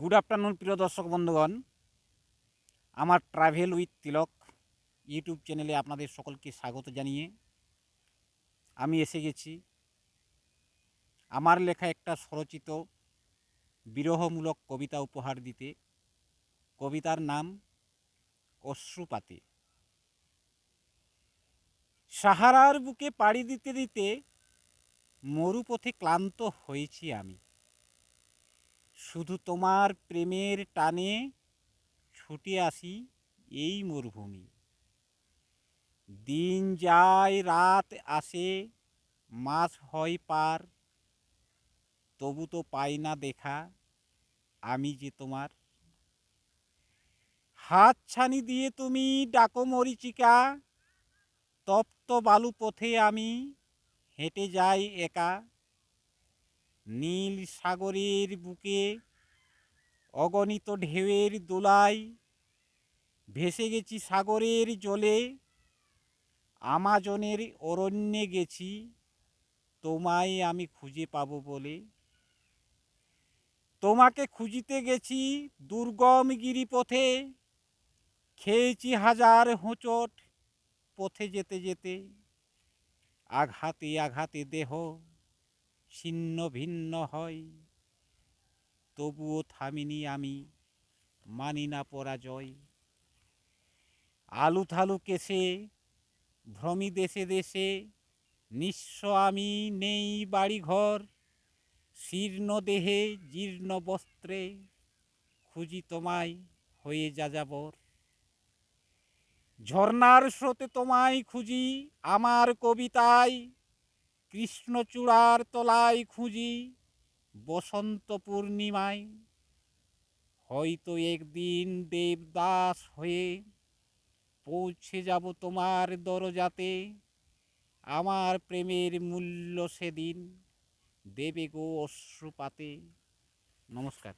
Good afternoon প্রিয় দর্শক বন্ধুগণ। আমার ট্রাভেল উইথ তিলক ইউটিউব চ্যানেলে আপনাদের সকলকে স্বাগত জানিয়ে আমি এসে গেছি। আমার লেখা একটা স্বরচিত বিরহমূলক কবিতা উপহার দিতে। কবিতার নাম অশ্রুপাতে। সাহারার বুকে পাড়ি দিতে দিতে মরুপথে ক্লান্ত হয়েছি আমি। শুধু তোমার প্রেমের টানে ছুটে আসি এই মরুভূমি। দিন যায়, রাত আসে মাস হয় পার। তবু তো পাই না দেখা, আমি যে তোমার। হাত ছানি দিয়ে তুমি ডাকো মরিচিকা, তপ্ত বালু পথে আমি হেঁটে যাই একা। নীল সাগরের বুকে অগণিত ঢেউয়ের দোলায় ভেসে গেছি সাগরের জলে। আমাজনের অরণ্যে গেছি, তোমায় আমি খুঁজে পাবো বলে। তোমাকে খুঁজিতে গেছি দুর্গম গিরিপথে, খেয়েছি হাজার হোঁচট পথে যেতে যেতে। আঘাতে আঘাতে দেহ ছিন্ন ভিন্ন হয় তবুও থামিনি আমি, মানি না পরাজয়। আলু থালু কেসে ভ্রমি দেশে দেশে, নিঃস্ব আমি নেই বাড়িঘর, শীর্ণ দেহে জীর্ণ বস্ত্রে, খুঁজি তোমায় হয়ে যাযাবর। ঝর্নার স্রোতে তোমায় খুঁজি আমার কবিতায় কৃষ্ণচূড়ার তলায় খুঁজি বসন্ত পূর্ণিমায়। হয়তো একদিন দেবদাস হয়ে পৌঁছে যাব তোমার দরজাতে। আমার প্রেমের মূল্য সেদিন দেবে গো অশ্রুপাতে। নমস্কার।